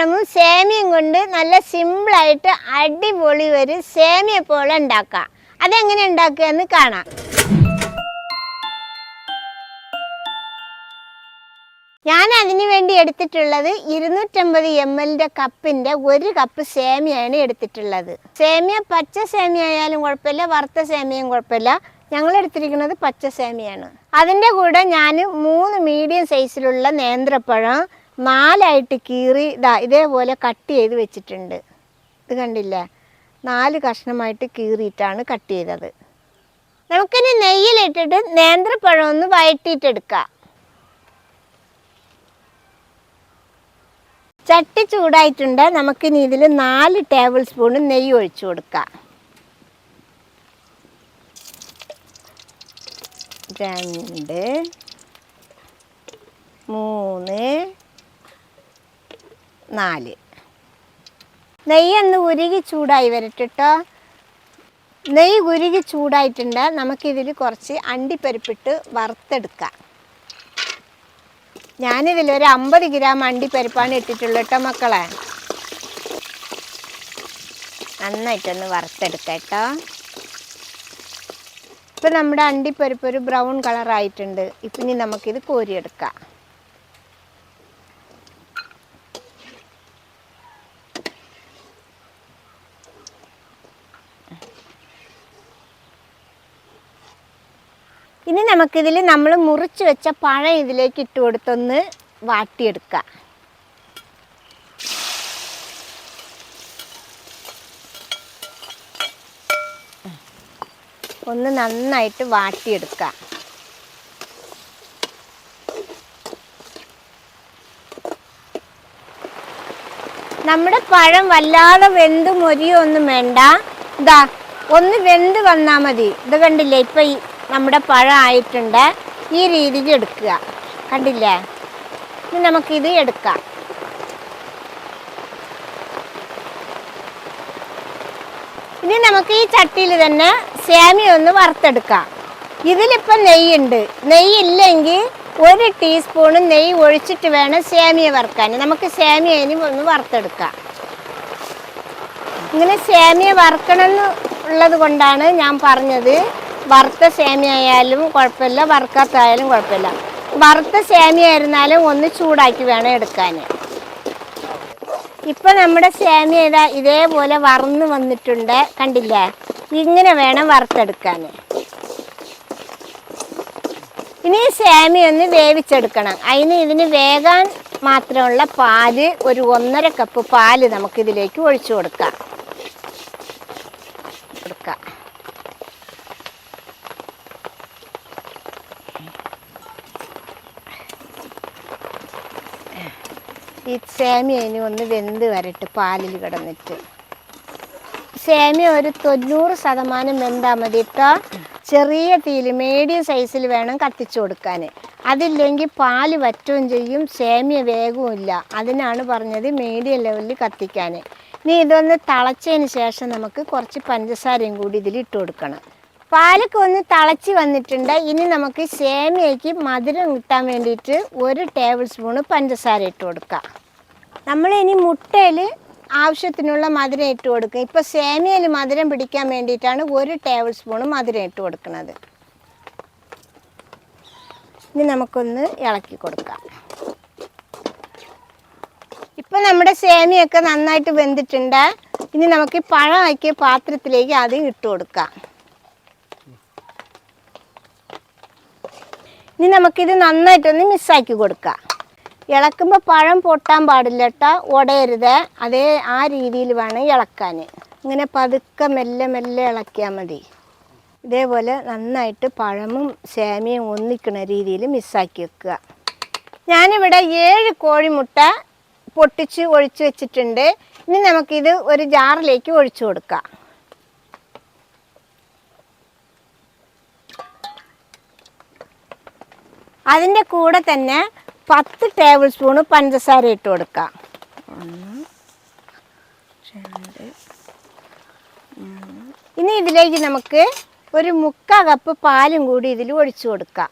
നേന്ത്രപ്പഴമും സേമിയയും കൊണ്ട് നല്ല സിമ്പിളായിട്ട് അടിപൊളി ഒരു സേമിയ പോലെ ഉണ്ടാക്കാം. അതെങ്ങനെ ഉണ്ടാക്കുക എന്ന് കാണാം. ഞാൻ അതിനു വേണ്ടി എടുത്തിട്ടുള്ളത് ഇരുന്നൂറ്റമ്പത് എം എല്ലിന്റെ കപ്പിന്റെ ഒരു കപ്പ് സേമിയാണ് എടുത്തിട്ടുള്ളത്. സേമിയ പച്ച സേമിയ ആയാലും കുഴപ്പമില്ല വറുത്ത സേമിയയും കുഴപ്പമില്ല. ഞങ്ങൾ എടുത്തിരിക്കുന്നത് പച്ച സേമിയാണ്. അതിന്റെ കൂടെ ഞാൻ മൂന്ന് മീഡിയം സൈസിലുള്ള നേന്ത്രപ്പഴം നാലായിട്ട് കീറി ഇതാ ഇതേപോലെ കട്ട് ചെയ്ത് വെച്ചിട്ടുണ്ട്. ഇത് കണ്ടില്ലേ? നാല് കഷ്ണമായിട്ട് കീറിയിട്ടാണ് കട്ട് ചെയ്തത്. നമുക്കിനി നെയ്യിലിട്ടിട്ട് നേന്ത്രപ്പഴം ഒന്ന് വഴറ്റിയിട്ടെടുക്കാം. ചട്ടി ചൂടായിട്ടുണ്ട്. നമുക്കിനി ഇതിൽ നാല് ടേബിൾ സ്പൂൺ നെയ്യ് ഒഴിച്ചു കൊടുക്കാം. രണ്ട് മൂന്ന് നാല്. നെയ്യൊന്ന് ഉരുകി ചൂടായി വരട്ടെട്ടോ. നെയ്യ് ഉരുകി ചൂടായിട്ടുണ്ട്. നമുക്കിതിൽ കുറച്ച് അണ്ടിപ്പരിപ്പിട്ട് വറുത്തെടുക്കാം. ഞാനിതിൽ ഒരു അമ്പത് ഗ്രാം അണ്ടിപ്പരിപ്പാണ് ഇട്ടിട്ടുള്ളത് കേട്ടോ മക്കളെ. നന്നായിട്ടൊന്ന് വറുത്തെടുക്കാം കേട്ടോ. ഇപ്പം നമ്മുടെ അണ്ടിപ്പരിപ്പ് ഒരു ബ്രൗൺ കളറായിട്ടുണ്ട്. ഇപ്പം ഇനി നമുക്കിത് കോരിയെടുക്കാം ഇനി നമുക്കിതിൽ നമ്മൾ മുറിച്ച് വെച്ച പഴം ഇതിലേക്ക് ഇട്ട് കൊടുത്തൊന്ന് വാട്ടിയെടുക്കാം. ഒന്ന് നന്നായിട്ട് വാട്ടിയെടുക്കാം. നമ്മുടെ പഴം വല്ലാതെ വെന്ത് മൊരിയോ ഒന്നും വേണ്ട. ഇതാ ഒന്ന് വെന്ത് വന്നാൽ മതി. ഇത് കണ്ടില്ലേ? ഇപ്പം നമ്മുടെ പഴം ആയിട്ടുണ്ട് ഈ രീതിയിൽ എടുക്കുക. കണ്ടില്ലേ? ഇനി നമുക്കിത് എടുക്കാം. ഇനി നമുക്ക് ഈ ചട്ടിയിൽ തന്നെ സേമിയ ഒന്ന് വറുത്തെടുക്കാം. ഇതിലിപ്പം നെയ്യുണ്ട്. നെയ്യില്ലെങ്കിൽ ഒരു ടീസ്പൂൺ നെയ്യ് ഒഴിച്ചിട്ട് വേണം സേമിയ വറുക്കാൻ. നമുക്ക് സേമിയ ഇനി ഒന്ന് വറുത്തെടുക്കാം. ഇങ്ങനെ സേമിയ വറുക്കണമെന്ന് ഉള്ളത് കൊണ്ടാണ് ഞാൻ പറഞ്ഞത്. വറുത്ത സേമിയ ആയാലും കുഴപ്പമില്ല വറുക്കാത്തായാലും കുഴപ്പമില്ല. വറുത്ത സേമിയ ആയിരുന്നാലും ഒന്ന് ചൂടാക്കി വേണം എടുക്കാൻ. ഇപ്പം നമ്മുടെ സേമിയ ഇതാ ഇതേപോലെ വറന്ന് വന്നിട്ടുണ്ട് കണ്ടില്ലേ? ഇങ്ങനെ വേണം വറുത്തെടുക്കാൻ. ഇനി സേമിയ ഒന്ന് വേവിച്ചെടുക്കണം. അതിന് ഇതിന് വേകാൻ മാത്രമുള്ള പാൽ ഒരു ഒന്നര കപ്പ് പാൽ നമുക്കിതിലേക്ക് ഒഴിച്ചു കൊടുക്കാം. ഈ സേമിയ ഇനി ഒന്ന് വെന്ത് വരട്ട് പാലിൽ കിടന്നിട്ട്. സേമിയ ഒരു തൊണ്ണൂറ് ശതമാനം വെന്താൽ മതി കേട്ടോ ചെറിയ തീയിൽ മീഡിയം സൈസിൽ വേണം കത്തിച്ചു കൊടുക്കാൻ അതില്ലെങ്കിൽ പാൽ വറ്റുകയും ചെയ്യും സേമിയ വേഗവും ഇല്ല. അതിനാണ് പറഞ്ഞത് മീഡിയം ലെവലിൽ കത്തിക്കാൻ ഇനി ഇതൊന്ന് തിളച്ചതിന് ശേഷം നമുക്ക് കുറച്ച് പഞ്ചസാരയും കൂടി ഇതിൽ ഇട്ട് കൊടുക്കണം. പാലൊക്കെ ഒന്ന് തിളച്ച് വന്നിട്ടുണ്ട്. ഇനി നമുക്ക് സേമിയയ്ക്ക് മധുരം കിട്ടാൻ വേണ്ടിയിട്ട് ഒരു ടേബിൾ സ്പൂണ് പഞ്ചസാര ഇട്ട് കൊടുക്കാം. നമ്മൾ ഇനി മുട്ടയിൽ ആവശ്യത്തിനുള്ള മധുരം ഇട്ട് കൊടുക്കുക. ഇപ്പോൾ സേമിയയിൽ മധുരം പിടിക്കാൻ വേണ്ടിയിട്ടാണ് ഒരു ടേബിൾ സ്പൂണ് മധുരം ഇട്ട് കൊടുക്കുന്നത്. ഇനി നമുക്കൊന്ന് ഇളക്കി കൊടുക്കാം. ഇപ്പം നമ്മുടെ സേമിയൊക്കെ നന്നായിട്ട് വെന്തിട്ടുണ്ട്. ഇനി നമുക്ക് പഴമാക്കിയ പാത്രത്തിലേക്ക് ആദ്യം ഇട്ട് കൊടുക്കാം. ഇനി നമുക്കിത് നന്നായിട്ടൊന്ന് മിസ്സാക്കി കൊടുക്കുക ഇളക്കുമ്പോൾ പഴം പൊട്ടാൻ പാടില്ല കേട്ടോ ഉടയരുത് അതേ ആ രീതിയിൽ വേണം ഇളക്കാൻ ഇങ്ങനെ പതുക്കെ മെല്ലെ മെല്ലെ ഇളക്കിയാൽ മതി. ഇതേപോലെ നന്നായിട്ട് പഴമും സേമിയും ഒന്നിക്കണ രീതിയിൽ മിസ്സാക്കി വെക്കുക. ഞാനിവിടെ ഏഴ് കോഴിമുട്ട പൊട്ടിച്ച് ഒഴിച്ചു വെച്ചിട്ടുണ്ട്. ഇനി നമുക്കിത് ഒരു ജാറിലേക്ക് ഒഴിച്ചു കൊടുക്കാം. അതിന്റെ കൂടെ തന്നെ പത്ത് ടേബിൾ സ്പൂണ് പഞ്ചസാര ഇട്ട് കൊടുക്കാം. ഇനി ഇതിലേക്ക് നമുക്ക് ഒരു മുക്കാ കപ്പ് പാലും കൂടി ഇതിൽ ഒഴിച്ചു കൊടുക്കാം.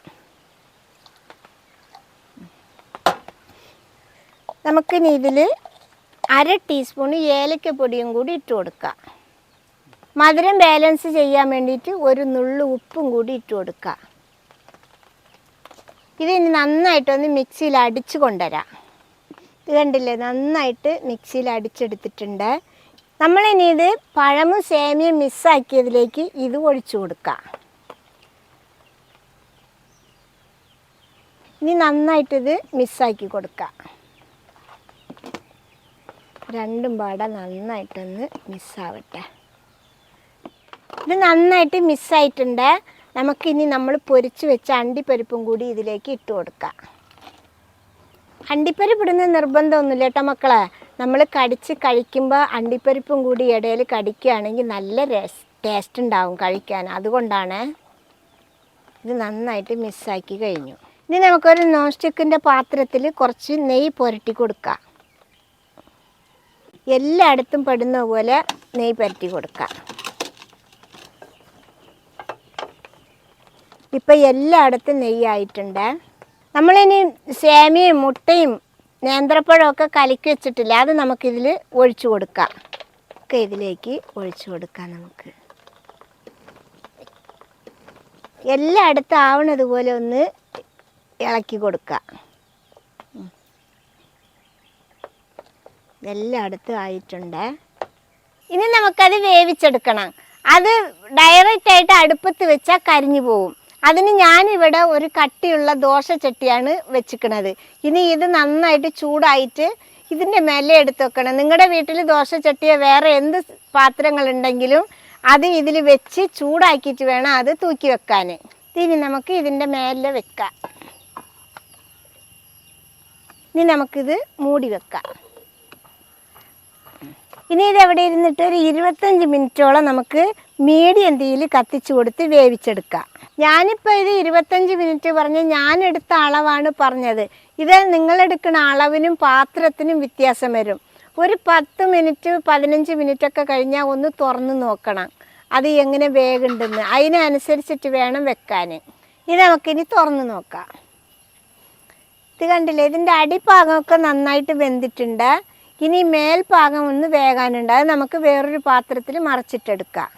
നമുക്കിനി ഇതിൽ അര ടീസ്പൂൺ ഏലക്കപ്പൊടിയും കൂടി ഇട്ട് കൊടുക്കാം. മധുരം ബാലൻസ് ചെയ്യാൻ വേണ്ടിയിട്ട് ഒരു നുള്ളു ഉപ്പും കൂടി ഇട്ട് കൊടുക്കുക ഇത് ഇനി നന്നായിട്ടൊന്ന് മിക്സിയിൽ അടിച്ച് കൊണ്ടുവരാം. ഇത് കണ്ടില്ലേ? നന്നായിട്ട് മിക്സിയിൽ അടിച്ചെടുത്തിട്ടുണ്ട്. നമ്മളിനി ഇത് പഴമും സേമിയും മിസ്സാക്കിയതിലേക്ക് ഇത് ഒഴിച്ചു കൊടുക്കാം. ഇനി നന്നായിട്ടിത് മിസ്സാക്കി കൊടുക്കാം. രണ്ടും പാടെ നന്നായിട്ടൊന്ന് മിസ്സാവട്ടെ ഇത് നന്നായിട്ട് മിസ്സായിട്ടുണ്ട് നമുക്കിനി നമ്മൾ പൊരിച്ച് വെച്ച അണ്ടിപ്പരിപ്പും കൂടി ഇതിലേക്ക് ഇട്ട് കൊടുക്കാം. അണ്ടിപ്പരിപ്പ് ഇടുന്ന നിർബന്ധമൊന്നുമില്ല കേട്ടോ മക്കളെ. നമ്മൾ കടിച്ച് കഴിക്കുമ്പോൾ അണ്ടിപ്പരിപ്പും കൂടി ഇടയിൽ കടിക്കുകയാണെങ്കിൽ നല്ല ടേസ്റ്റ് ഉണ്ടാവും കഴിക്കാൻ. അതുകൊണ്ടാണ് ഇത് നന്നായിട്ട് മിസ്സാക്കി കഴിഞ്ഞു. ഇനി നമുക്കൊരു നോൺ സ്റ്റിക്കിന്റെ പാത്രത്തിൽ കുറച്ച് നെയ്യ് പുരട്ടി കൊടുക്കാം. എല്ലായിടത്തും പെടുന്ന പോലെ നെയ്യ് പുരട്ടി കൊടുക്കാം. ഇപ്പം എല്ലായിടത്തും നെയ്യായിട്ടുണ്ട്. നമ്മളിനി സേമിയയും മുട്ടയും നേന്ത്രപ്പഴവും ഒക്കെ കലക്കി വെച്ചിട്ടില്ല അത് നമുക്കിതിൽ ഒഴിച്ചു കൊടുക്കാം. ഒക്കെ ഇതിലേക്ക് ഒഴിച്ചു കൊടുക്കാം നമുക്ക്. എല്ലായിടത്തും ആവണതുപോലെ ഒന്ന് ഇളക്കി കൊടുക്കാം. എല്ലായിടത്തും ആയിട്ടുണ്ട്. ഇനി നമുക്കത് വേവിച്ചെടുക്കണം. അത് ഡയറക്റ്റായിട്ട് അടുപ്പത്ത് വെച്ചാൽ കരിഞ്ഞു പോകും അതിന് ഞാനിവിടെ ഒരു കട്ടിയുള്ള ദോശ ചട്ടിയാണ് വെച്ചിക്കണത്. ഇനി ഇത് നന്നായിട്ട് ചൂടായിട്ട് ഇതിന്റെ മേലെ എടുത്തു വെക്കണം. നിങ്ങളുടെ വീട്ടിൽ ദോശ ചട്ടിയോ വേറെ എന്ത് പാത്രങ്ങളുണ്ടെങ്കിലും അത് ഇതിൽ വെച്ച് ചൂടാക്കിയിട്ട് വേണം അത് തൂക്കി വെക്കാൻ. ഇനി നമുക്ക് ഇതിന്റെ മേലെ വെക്കാം. ഇനി നമുക്കിത് മൂടി വെക്കാം. ഇനി ഇത് എവിടെ ഇരുന്നിട്ട് ഒരു ഇരുപത്തഞ്ച് മിനിറ്റോളം നമുക്ക് മീഡിയം തീയിൽ കത്തിച്ചു കൊടുത്ത് വേവിച്ചെടുക്കാം. ഞാനിപ്പോൾ ഇത് ഇരുപത്തഞ്ച് മിനിറ്റ് പറഞ്ഞ് ഞാൻ എടുത്ത അളവാണ് പറഞ്ഞത്. ഇത് നിങ്ങളെടുക്കുന്ന അളവിനും പാത്രത്തിനും വ്യത്യാസം വരും. ഒരു പത്ത് മിനിറ്റ് പതിനഞ്ച് മിനിറ്റ് ഒക്കെ കഴിഞ്ഞാൽ ഒന്ന് തുറന്ന് നോക്കണം. അത് എങ്ങനെ വേഗുണ്ടെന്ന്. അതിനനുസരിച്ചിട്ട് വേണം വെക്കാൻ ഇത് നമുക്കിനി തുറന്ന് നോക്കാം. ഇത് കണ്ടില്ലേ ഇതിന്റെ അടിഭാഗമൊക്കെ നന്നായിട്ട് വെന്തിട്ടുണ്ട്. ഇനി മേൽഭാഗം ഒന്ന് വേകാനുണ്ട്. അത് നമുക്ക് വേറൊരു പാത്രത്തിൽ മറച്ചിട്ടെടുക്കാം.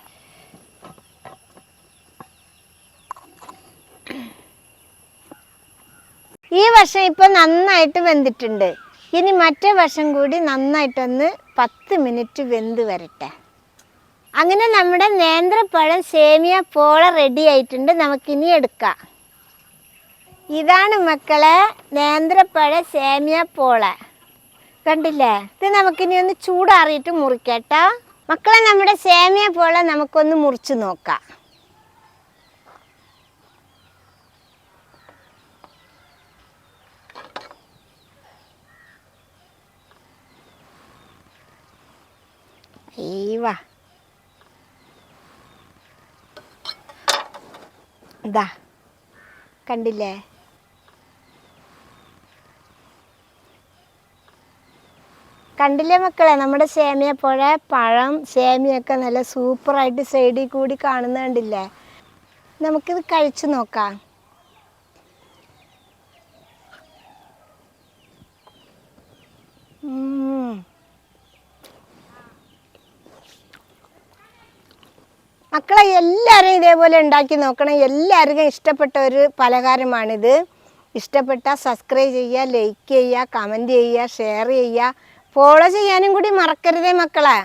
ഈ വശം ഇപ്പം നന്നായിട്ട് വെന്തിട്ടുണ്ട്. ഇനി മറ്റേ വശം കൂടി നന്നായിട്ടൊന്ന് പത്ത് മിനിറ്റ് വെന്ത് വരട്ടെ. അങ്ങനെ നമ്മുടെ നേന്ത്രപ്പഴം സേമിയ പോള റെഡി ആയിട്ടുണ്ട്. നമുക്കിനി എടുക്കാം. ഇതാണ് മക്കളെ നേന്ത്രപ്പഴ സേമിയ പോള. കണ്ടില്ലേ? ഇത് നമുക്കിനി ഒന്ന് ചൂടാറിയിട്ട് മുറിക്കട്ടോ. മക്കളെ നമ്മുടെ സേമിയ പോലെ നമുക്കൊന്ന് മുറിച്ച് നോക്കാം. ഇതാ. കണ്ടില്ലേ? കണ്ടില്ലേ മക്കളെ? നമ്മുടെ സേമിയ പുഴ സേമിയൊക്കെ നല്ല സൂപ്പറായിട്ട് സൈഡിൽ കൂടി കാണുന്ന കണ്ടില്ലേ? നമുക്കിത് കഴിച്ചു നോക്കാം. മക്കളെ എല്ലാവരും ഇതേപോലെ ഉണ്ടാക്കി നോക്കണം. എല്ലാവർക്കും ഇഷ്ടപ്പെട്ട ഒരു പലഹാരമാണിത്. ഇഷ്ടപ്പെട്ട സബ്സ്ക്രൈബ് ചെയ്യുക ലൈക്ക് ചെയ്യുക കമന്റ് ചെയ്യുക ഷെയർ ചെയ്യുക. ഫോളോ ചെയ്യാനും കൂടി മറക്കരുതേ മക്കളെ.